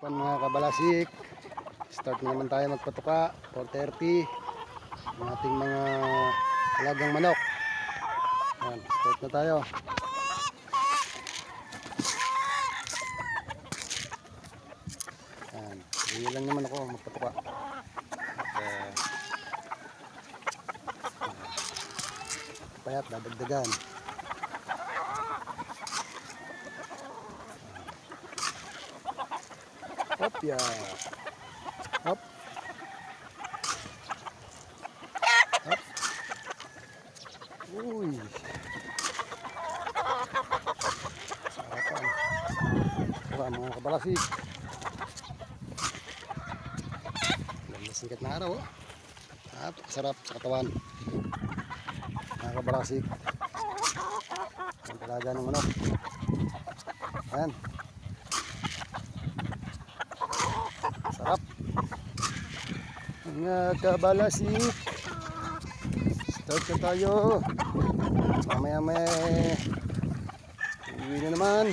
Pan mga kabalasik. Start na naman tayo magpatuka. 4.30. Ang mga alagang manok. Yan, start na tayo. Yan. Hindi lang naman ako magpatuka. At, uh, payat, dadagdagan. Hop, ya. Hop. Hop. Uy. Sarapan. Wala mga kabalasik. Sikat na araw. Oh. Napakasarap sa katawan. Mga kabalasik. Ang talaga ng manok. Ayan. Sarap. Mga kabalasik. Start na tayo. Mamaya may uwi na naman.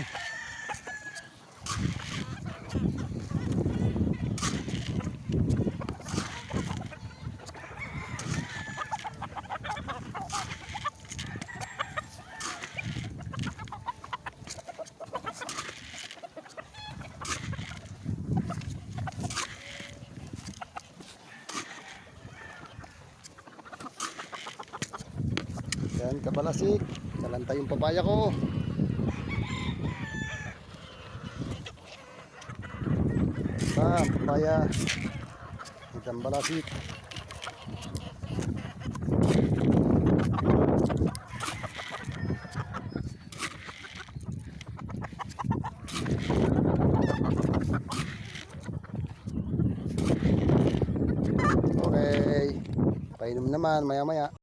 Yan, kabalasik. Kalanta yung papaya ko. Pa, papaya. Itang balasik. Okay. Painom naman maya maya.